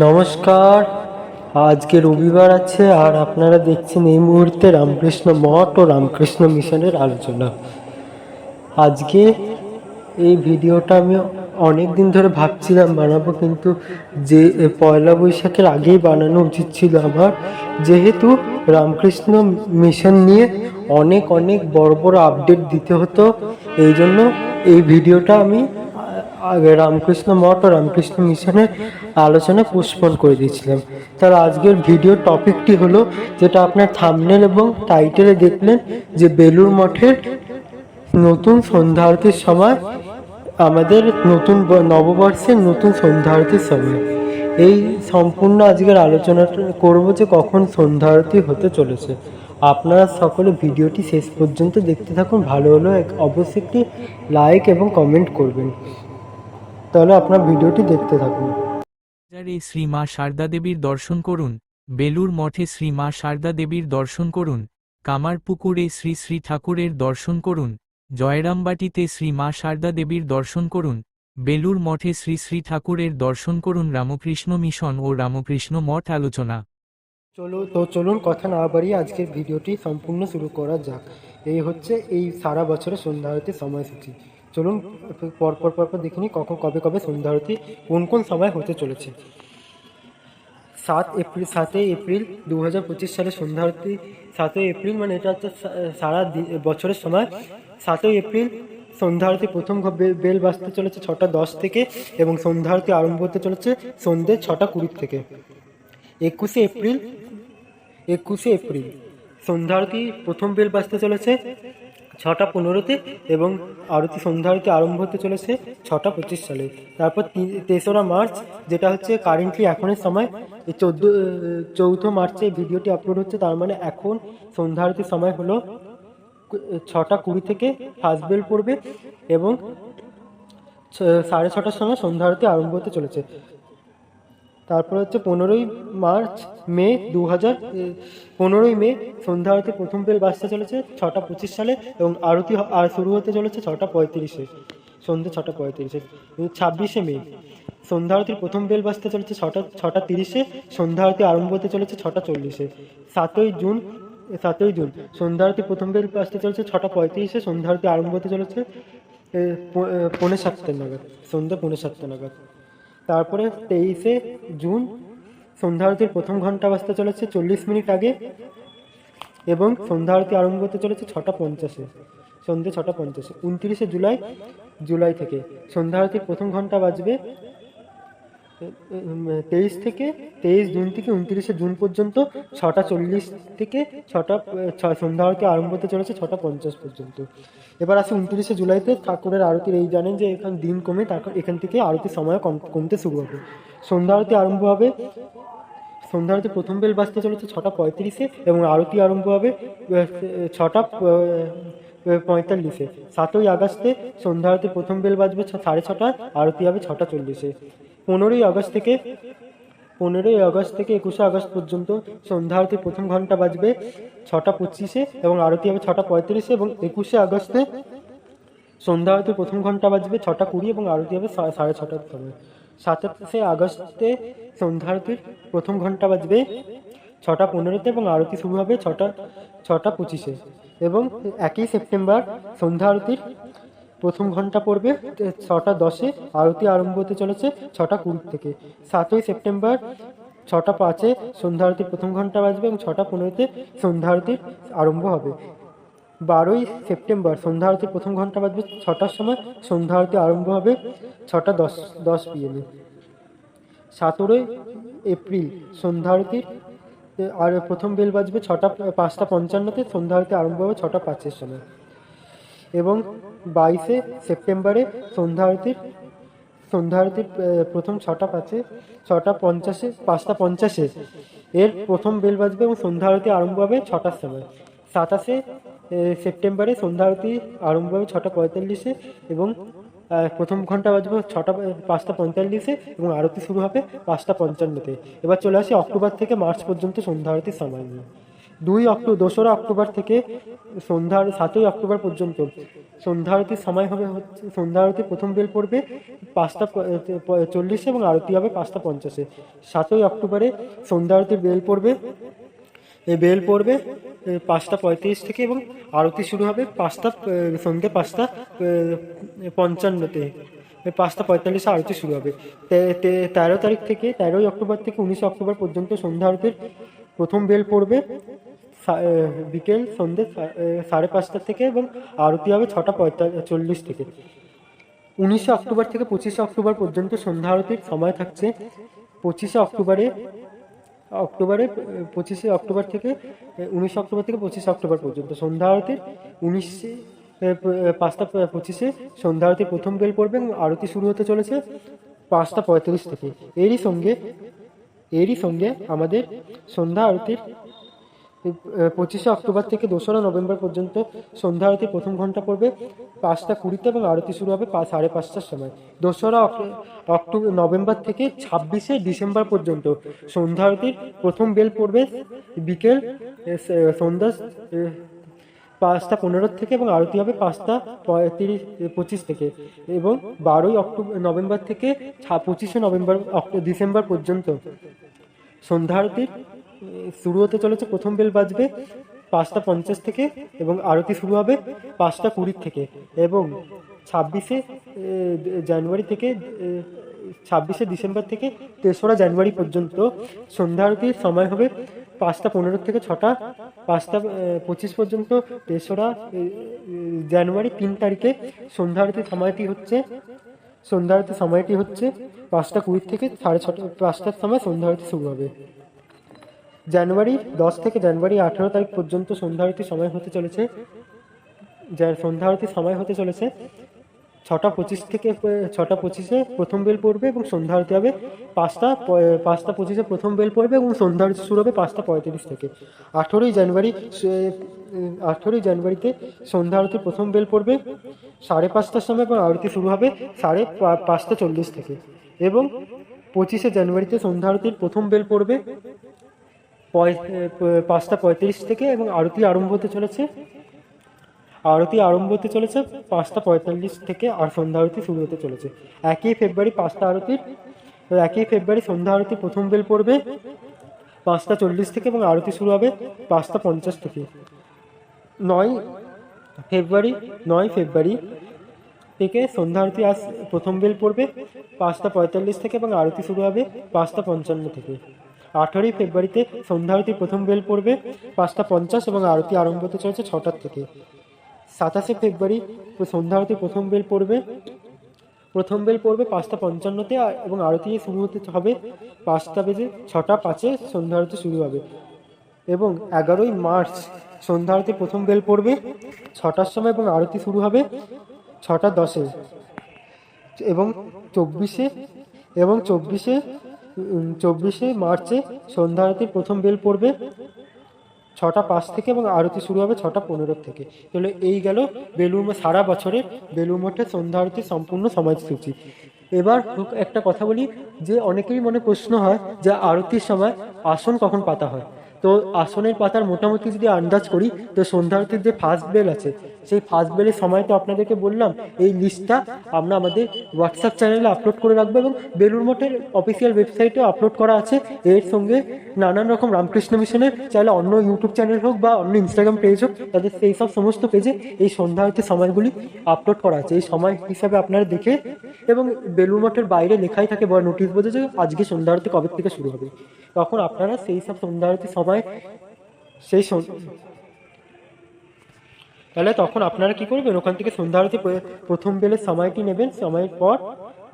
নমস্কার। আজকে রবিবার আছে আর আপনারা দেখছেন এই মুহূর্তে রামকৃষ্ণ মঠ ও রামকৃষ্ণ মিশনের আলোচনা। আজকে এই ভিডিওটা আমি অনেক দিন ধরে ভাবছিলাম বানাবো কিন্তু যে পয়লা বৈশাখের আগেই বানানো উচিত ছিল আমার। যেহেতু রামকৃষ্ণ মিশন নিয়ে অনেক অনেক বড় বড় আপডেট দিতে হতো এই জন্য এই ভিডিওটা আমি রামকৃষ্ণ মঠ ও রামকৃষ্ণ মিশনের আলোচনা পোস্টপোন করে দিয়েছিলাম। তার আজকের ভিডিও টপিকটি হলো, যেটা আপনার থামনেল এবং টাইটেলে দেখলেন যে বেলুর মঠের নতুন সন্ধ্যা আরতির সময়, আমাদের নতুন নববর্ষের নতুন সন্ধ্যা আরতির সময়। এই সম্পূর্ণ আজকের আলোচনাটা করব যে কখন সন্ধ্যা আরতি হতে চলেছে। আপনারা সকলে ভিডিওটি শেষ পর্যন্ত দেখতে থাকুন, ভালো হলো অবশ্যই একটি লাইক এবং কমেন্ট করবেন। তাহলে আপনার ভিডিওটি দেখতে থাকুন। বাজারে শ্রী মা শারদা দেবীর দর্শন করুন বেলুর মঠে শ্রী মা শারদা দেবীর দর্শন করুন কামারপুকুরে শ্রী শ্রী ঠাকুরের দর্শন করুন জয়রামবাটিতে শ্রী মা শারদা দেবীর দর্শন করুন বেলুর মঠে শ্রী শ্রী ঠাকুরের দর্শন করুন রামকৃষ্ণ মিশন ও রামকৃষ্ণ মঠ আলোচনা। চলো তো চলুন কথা না বাড়িয়ে আজকের ভিডিওটি সম্পূর্ণ শুরু করা যাক। এই হচ্ছে এই সারা বছরের সন্ধ্যা আরতির সময়সূচি। চলুন পরপর পরপর দেখে নিই কখন, কবে কবে সন্ধ্যা আরতি কোন কোন সময় হতে চলেছে। সাত এপ্রিল, সাতই এপ্রিল দু হাজার পঁচিশ সালে সন্ধ্যা আরতি, সাতই এপ্রিল মানে এটা হচ্ছে সারা বছরের সময়। সাতই এপ্রিল সন্ধ্যা আরতি প্রথম বেল বাজতে চলেছে ছটা দশ থেকে এবং সন্ধ্যা আরতি আরম্ভ হতে চলেছে সন্ধ্যে ছটা কুড়ি থেকে। একুশে এপ্রিল একুশে এপ্রিল সন্ধ্যা আরতি প্রথম বেল বাজতে চলেছে ছটা পনেরোতে এবং আরতি সন্ধ্যা আরতি আরম্ভ হতে চলেছে ছটা পঁচিশ সালে। তারপর তেসরা মার্চ, যেটা হচ্ছে কারেন্টলি এখনের সময়, এই চোদ্দ চৌথ মার্চে ভিডিওটি আপলোড হচ্ছে, তার মানে এখন সন্ধ্যা আরতির সময় হলো ছটা কুড়ি থেকে ফার্স্ট বেল পড়বে এবং সাড়ে ছটার সময় সন্ধ্যা আরতি আরম্ভ হতে চলেছে। তারপর হচ্ছে পনেরোই মার্চ, মে দু হাজার পনেরোই মে সন্ধ্যা আরতি প্রথম বেল বাজতে চলেছে ছটা পঁচিশ সালে এবং আরতি আর শুরু হতে চলেছে ছটা পঁয়ত্রিশে, সন্ধ্যে ছটা পঁয়ত্রিশে ছাব্বিশে মে। সন্ধ্যা আরতির প্রথম বেল বাজতে চলেছে ছটা ছটা তিরিশে, সন্ধ্যা আরতি আরম্ভ হতে চলেছে ছটা চল্লিশে। সাতই জুন সাতই জুন, সন্ধ্যা আরতি প্রথম বেল বাজতে চলেছে ছটা পঁয়ত্রিশে, সন্ধ্যা আরতি আরম্ভ হতে চলেছে পৌনে সাতটা নাগাদ, সন্ধ্যা পৌনে সাতটা নাগাদ। তারপরে তেইশে জুন সন্ধ্যা আরতির প্রথম ঘণ্টা বাজতে চলেছে চল্লিশ মিনিট আগে এবং সন্ধ্যা আরতি আরম্ভ হতে চলেছে ছটা পঞ্চাশে, সন্ধ্যে ছটা পঞ্চাশে, উনত্রিশে জুলাই জুলাই থেকে। সন্ধ্যা আরতির প্রথম ঘণ্টা বাজবে তেইশ থেকে তেইশ জুন থেকে উনত্রিশে জুন পর্যন্ত ছটা চল্লিশ থেকে ছটা সন্ধ্যা আরতি আরম্ভ হতে চলেছে, ছটা পঞ্চাশ পর্যন্ত। এবার আসে উনত্রিশে জুলাইতে ঠাকুরের আরতির, এই জানেন যে এখান দিন কমে, তারপর এখান থেকে আরতির সময় কম, কমতে শুরু হবে। সন্ধ্যা আরতি আরম্ভ হবে, সন্ধ্যা আরতি প্রথম বেল বাজতে চলেছে ছটা পঁয়ত্রিশে এবং আরতি আরম্ভ হবে ছটা পঁয়তাল্লিশে। সাতই আগস্টে সন্ধ্যা আরতি প্রথম বেল বাজবে সাড়ে ছটায়, আরতি হবে ছটা চল্লিশে। পনেরোই আগস্ট থেকে, পনেরোই আগস্ট থেকে একুশে আগস্ট পর্যন্ত সন্ধ্যা আরতি প্রথম ঘণ্টা বাজবে ছটা পঁচিশে এবং আরতি হবে ছটা পঁয়ত্রিশে এবং একুশে আগস্টে সন্ধ্যা আরতি প্রথম ঘণ্টা বাজবে ছটা কুড়ি এবং আরতি হবে সাড়ে ছটার সময়। সাতাশে আগস্টে সন্ধ্যা আরতির প্রথম ঘণ্টা বাজবে ছটা পনেরোতে এবং আরতি শুরু হবে ছটা ছটা পঁচিশে এবং একই সেপ্টেম্বর সন্ধ্যা আরতির প্রথম ঘণ্টা পড়বে ছটা দশে আরতি আরম্ভ হতে চলেছে ছটা কুড়ি থেকে। সাতই সেপ্টেম্বর, ছটা পাঁচে সন্ধ্যা আরতির প্রথম ঘণ্টা বাজবে এবং ছটা পনেরোতে সন্ধ্যা আরতির আরম্ভ হবে। বারোই সেপ্টেম্বর, সন্ধ্যা আরতির প্রথম ঘণ্টা বাজবে ছটার সময়, সন্ধ্যা আরতি আরম্ভ হবে ছটা দশ দশ পিএমে। সতেরোই এপ্রিল, সন্ধ্যা আরতির আর প্রথম বেল বাজবে ছটা, পাঁচটা পঞ্চান্নতে, সন্ধ্যা আরতি আরম্ভ হবে ছটা পাঁচের সময়। এবং বাইশে সেপ্টেম্বরে সন্ধ্যা আরতির সন্ধ্যা আরতির প্রথম ছটা পাঁচে, ছটা পঞ্চাশে, পাঁচটা পঞ্চাশে। এর প্রথম বেল বাজবে এবং সন্ধ্যা আরতি আরম্ভ হবে ছটার সময়। সাতাশে সেপ্টেম্বরে সন্ধ্যা আরতি আরম্ভ হবে ছটা পঁয়তাল্লিশে এবং প্রথম ঘণ্টা বাজবে ছটা, পাঁচটা পঁয়তাল্লিশে এবং আরতি শুরু হবে পাঁচটা পঞ্চান্নতে। এবার চলে আসি অক্টোবর থেকে মার্চ পর্যন্ত সন্ধ্যা আরতির সময় নিয়ে। দুই অক্টোবর দোসরা অক্টোবর থেকে সন্ধ্যা সাতই অক্টোবর পর্যন্ত। সন্ধ্যা আরতির সময় হবে হচ্ছে সন্ধ্যা আরতি প্রথম বেল পড়বে পাঁচটা চল্লিশে এবং আরতি হবে পাঁচটা পঞ্চাশে। সাতই অক্টোবরে সন্ধ্যা আরতির বেল পড়বে বেল পড়বে পাঁচটা পঁয়ত্রিশ থেকে এবং আরতি শুরু হবে পাঁচটা সন্ধ্যে পাঁচটা পঞ্চান্নতে। পাঁচটা পঁয়তাল্লিশে আরতি শুরু হবে। তেরো তারিখ থেকে, তেরোই অক্টোবর থেকে উনিশে অক্টোবর পর্যন্ত সন্ধ্যা আরতির প্রথম বেল পড়বে। বিকেল সন্ধ্যে সাড়ে পাঁচটা থেকে এবং আরতি হবে ছটা পঁয়তাল্লিশ থেকে। উনিশে অক্টোবর থেকে পঁচিশে অক্টোবর পর্যন্ত সন্ধ্যা আরতির সময় থাকছে। পঁচিশে অক্টোবরে অক্টোবরে, পঁচিশে অক্টোবর থেকে উনিশে অক্টোবর থেকে পঁচিশে অক্টোবর পর্যন্ত সন্ধ্যা আরতির উনিশে পাঁচটা পঁচিশে সন্ধ্যা আরতির প্রথম বেল পড়বে এবং আরতি শুরু হতে চলেছে পাঁচটা পঁয়ত্রিশ থেকে। এরই সঙ্গে এরই সঙ্গে আমাদের সন্ধ্যা আরতির পঁচিশে অক্টোবর থেকে দোসরা নভেম্বর পর্যন্ত সন্ধ্যা আরতি প্রথম ঘণ্টা পড়বে, পাঁচটা কুড়িতে এবং আরতি শুরু হবে সাড়ে পাঁচটার সময়। দোসরা অক্টোবর নভেম্বর থেকে ছাব্বিশে ডিসেম্বর পর্যন্ত সন্ধ্যা আরতির প্রথম বেল পড়বে বিকেল সন্ধ্যা পাঁচটা পনেরো থেকে এবং আরতি হবে পাঁচটা পঁয়ত্রিশ পঁচিশ থেকে এবং বারোই অক্টোবর নভেম্বর থেকে পঁচিশে নভেম্বর ডিসেম্বর পর্যন্ত সন্ধ্যা আরতির শুরু হতে চলেছে, প্রথম বেল বাজবে পাঁচটা পঞ্চাশ থেকে এবং আরতি শুরু হবে পাঁচটা কুড়ির থেকে এবং ছাব্বিশে জানুয়ারি থেকে ছাব্বিশে ডিসেম্বর থেকে তেসরা জানুয়ারি পর্যন্ত সন্ধ্যা আরতির সময় হবে পাঁচটা পনেরো থেকে ছটা, পাঁচটা পঁচিশ পর্যন্ত তেসরা জানুয়ারি তিন তারিখে সন্ধ্যা আরতির সময়টি হচ্ছে, সন্ধ্যা আরতির সময়টি হচ্ছে পাঁচটা কুড়ি থেকে সাড়ে ছটা, পাঁচটার সময় সন্ধ্যা আরতি শুরু হবে। জানুয়ারি, দশ থেকে জানুয়ারি আঠেরো তারিখ পর্যন্ত সন্ধ্যা আরতির সময় হতে চলেছে। সন্ধ্যা আরতির সময় হতে চলেছে ছটা পঁচিশ থেকে, ছটা পঁচিশে প্রথম বেল পড়বে এবং সন্ধ্যা আরতি হবে পাঁচটা পাঁচটা পঁচিশে প্রথম বেল পড়বে এবং সন্ধ্যা আরতি শুরু হবে পাঁচটা পঁয়ত্রিশ থেকে। আঠেরোই জানুয়ারি আঠেরোই জানুয়ারিতে সন্ধ্যা আরতি প্রথম বেল পড়বে। সাড়ে পাঁচটার সময় এবং আরতি শুরু হবে সাড়ে পাঁচটা চল্লিশ থেকে এবং পঁচিশে জানুয়ারিতে সন্ধ্যা আরতির প্রথম বেল পড়বে। পাঁচটা পঁয়ত্রিশ থেকে এবং আরতি আরম্ভ হতে চলেছে। আরতি আরম্ভ হতে চলেছে পাঁচটা পঁয়তাল্লিশ থেকে আর সন্ধ্যা আরতি শুরু হতে চলেছে। একই ফেব্রুয়ারি পাঁচটা আরতির একই ফেব্রুয়ারি সন্ধ্যা আরতি প্রথম বেল পড়বে। পাঁচটা চল্লিশ থেকে এবং আরতি শুরু হবে পাঁচটা পঞ্চাশ থেকে। নয় ফেব্রুয়ারি নয় ফেব্রুয়ারি থেকে সন্ধ্যা আরতি আস প্রথম বেল পড়বে। পাঁচটা পঁয়তাল্লিশ থেকে এবং আরতি শুরু হবে পাঁচটা পঞ্চান্ন থেকে। আঠারোই ফেব্রুয়ারিতে সন্ধ্যা আরতি প্রথম বেল পড়বে পাঁচটা পঞ্চাশ এবং আরতি আরম্ভ হতে চলেছে ছটার থেকে। সাতাশে ফেব্রুয়ারি সন্ধ্যা আরতি প্রথম বেল পড়বে। প্রথম বেল পড়বে পাঁচটা পঞ্চান্নতে এবং আরতি শুরু হতে হবে পাঁচটা বেজে ছটা পাঁচে সন্ধ্যা আরতি শুরু হবে। এবং এগারোই মার্চ সন্ধ্যা আরতি প্রথম বেল পড়বে ছটার সময় এবং আরতি শুরু হবে ছটা দশে। এবং চব্বিশে এবং চব্বিশে চব্বিশে মার্চে সন্ধ্যা আরতির প্রথম বেল পড়বে। ছটা পাঁচ থেকে এবং আরতি শুরু হবে ছটা পনেরো থেকে। তাহলে এই গেল বেলুর সারা বছরের বেলুর মঠে সন্ধ্যা আরতির সম্পূর্ণ সমাজসূচি। এবার একটা কথা বলি, যে অনেকেরই মনে প্রশ্ন হয় যে আরতির সময় আসন কখন পাতা হয়? তো আসনের পাতার মোটামুটি যদি আন্দাজ করি, তো সন্ধ্যা আরতির যে ফার্স্ট বেল আছে, সেই ফার্স্ট বেলের সময় তো আপনাদেরকে বললাম, এই লিস্টটা আমরা আমাদের হোয়াটসঅ্যাপ চ্যানেলে আপলোড করে রাখব এবং বেলুর মঠের অফিসিয়াল ওয়েবসাইটেও আপলোড করা আছে। এর সঙ্গে নানান রকম রামকৃষ্ণ মিশনের, চাইলে অন্য ইউটিউব চ্যানেল হোক বা অন্য ইনস্টাগ্রাম পেজ হোক, তাদের সেই সব সমস্ত পেজে এই সন্ধ্যা আরতির সময়গুলি আপলোড করা আছে। এই সময় হিসাবে আপনারা দেখে এবং বেলুর মঠের বাইরে লেখাই থাকে বা নোটিশ বোঝে যে আজকে সন্ধ্যা আরতি কবে থেকে শুরু হবে। তখন আপনারা সেই সব সন্ধ্যা আরতির সময় সেই তাহলে তখন আপনারা কি করবেন? ওখান থেকে সন্ধ্যা আরতি প্রথম বেলের সময়টি নেবেন। সময়ের পর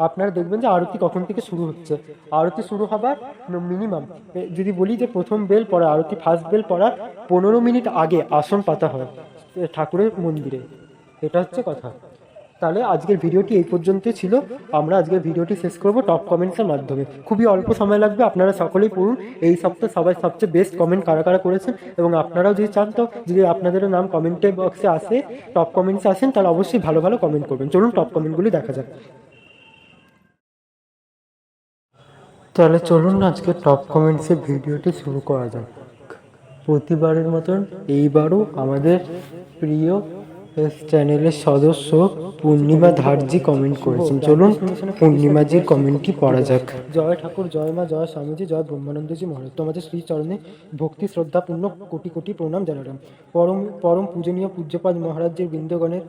আপনারা দেখবেন যে আরতি কখন থেকে শুরু হচ্ছে। আরতি শুরু হবার মিনিমাম যদি বলি যে প্রথম বেল পড়া, আরতি ফার্স্ট বেল পড়ার পনেরো মিনিট আগে আসন পাতা হয় ঠাকুরের মন্দিরে। এটা হচ্ছে কথা। তাহলে আজকের ভিডিওটি এই পর্যন্তই ছিল। আমরা আজকের ভিডিওটি শেষ করব টপ কমেন্টসের মাধ্যমে। খুবই অল্প সময় লাগবে, আপনারা সকলেই পড়ুন। এই সপ্তাহে সবাই সবচেয়ে বেস্ট কমেন্ট কারা কারা করেছেন এবং আপনারাও যদি চান তো যদি আপনাদেরও নাম কমেন্টে বক্সে আসে টপ কমেন্টসে আসেন, তাহলে অবশ্যই ভালো ভালো কমেন্ট করবেন। চলুন টপ কমেন্টগুলি দেখা যাক। তাহলে চলুন আজকে টপ কমেন্টসে ভিডিওটি শুরু করা যাক। প্রতিবারের মতন এইবারও আমাদের প্রিয় চ্যানেলের সদস্য পূর্ণিমা ধারজি কমেন্ট করেছেন। চলুন পূর্ণিমাজির কমেন্টটি পড়া যাক। জয় ঠাকুর, জয় মা, জয় স্বামীজি, জয় ব্রহ্মানন্দজি মহারাজ। তোমাদের শ্রী চরণে ভক্তি শ্রদ্ধাপূর্ণ কোটি কোটি প্রণাম জানালাম। পরম পরম পূজনীয় পূজ্যপাদ মহারাজের বৃন্দগণের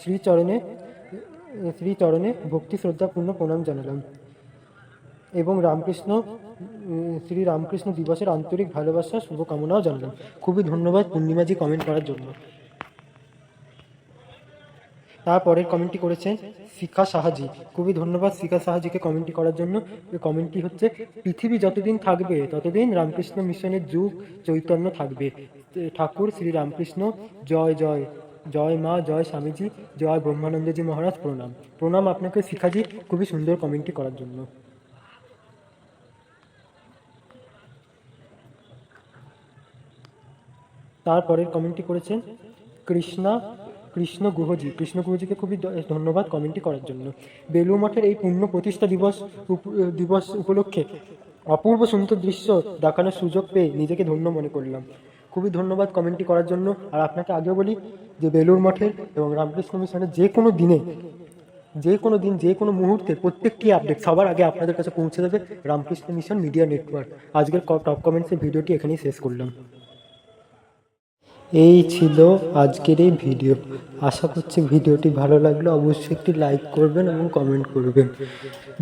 শ্রী চরণে শ্রী চরণে ভক্তি শ্রদ্ধাপূর্ণ প্রণাম জানালাম। এবং রামকৃষ্ণ, শ্রী রামকৃষ্ণ দিবসের আন্তরিক ভালোবাসা, শুভকামনাও জানালাম। খুবই ধন্যবাদ পূর্ণিমাজি কমেন্ট করার জন্য। তারপরের কমেন্টটি করেছেন শিখা সাহাজি। খুবই ধন্যবাদ শিখা সাহাজিকে কমেন্টটি করার জন্য। এই কমেন্টটি হচ্ছে, পৃথিবী যতদিন থাকবে, ততদিন রামকৃষ্ণ মিশনের যুগ চৈতন্য থাকবে। ঠাকুর শ্রী রামকৃষ্ণ, জয় জয় জয় মা, জয় স্বামীজি, জয় ব্রহ্মানন্দজি মহারাজ, প্রণাম। প্রণাম আপনাকে শিখাজি খুবই সুন্দর কমেন্টটি করার জন্য। তারপরের কমেন্টটি করেছেন, কৃষ্ণা কৃষ্ণ গুহজি কৃষ্ণ গুহজিকে খুবই ধন্যবাদ কমেন্টটি করার জন্য। বেলুর মঠের এই পূর্ণ প্রতিষ্ঠা দিবস দিবস উপলক্ষে অপূর্ব সুন্দর দৃশ্য দেখানোর সুযোগ পেয়ে নিজেকে ধন্য মনে করলাম। খুবই ধন্যবাদ কমেন্টটি করার জন্য। আর আপনাকে আগেও বলি যে বেলুর মঠের এবং রামকৃষ্ণ মিশনের যে কোনো দিনে, যে কোনো দিন, যে কোনো মুহূর্তে প্রত্যেকটি আপডেট সবার আগে আপনাদের কাছে পৌঁছে যাবে রামকৃষ্ণ মিশন মিডিয়া নেটওয়ার্ক। আজকের টপ কমেন্টসের ভিডিওটি এখানেই শেষ করলাম। এই ছিল আজকের এই ভিডিও। আশা করছি ভিডিওটি ভালো লাগলে অবশ্যই একটি লাইক করবেন এবং কমেন্ট করবেন।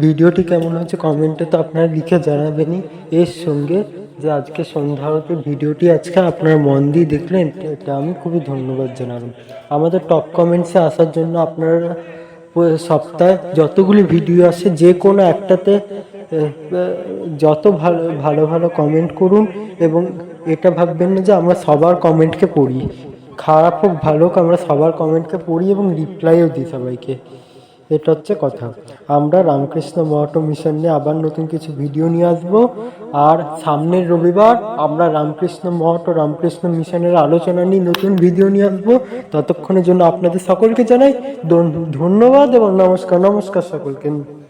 ভিডিওটি কেমন হয়েছে কমেন্টে তো আপনারা লিখে জানাবেনই। এর সঙ্গে যে আজকে সন্ধ্যা হতে ভিডিওটি আজকে আপনার মন দিয়ে দেখলেন, এটা আমি খুবই ধন্যবাদ জানাবেন আমাদের টপ কমেন্টসে আসার জন্য আপনারা সপ্তাহে যতগুলি ভিডিও আসে, যে কোনো একটাতে যত ভালো ভালো ভালো কমেন্ট করুন এবং এটা ভাববেন না যে আমরা সবার কমেন্টকে পড়ি। খারাপ হোক, ভালো হোক, আমরা সবার কমেন্টকে পড়ি এবং রিপ্লাইও দিই সবাইকে। এটা হচ্ছে কথা। আমরা রামকৃষ্ণ মহাটো মিশন নিয়ে আবার নতুন কিছু ভিডিও নিয়ে আসব। আর সামনের রবিবার আমরা রামকৃষ্ণ মহাটো রামকৃষ্ণ মিশনের আলোচনা নিয়ে নতুন ভিডিও নিয়ে আসব। ততক্ষণের জন্য আপনাদের সকলকে জানাই ধন- ধন্যবাদ এবং নমস্কার নমস্কার সকলকে।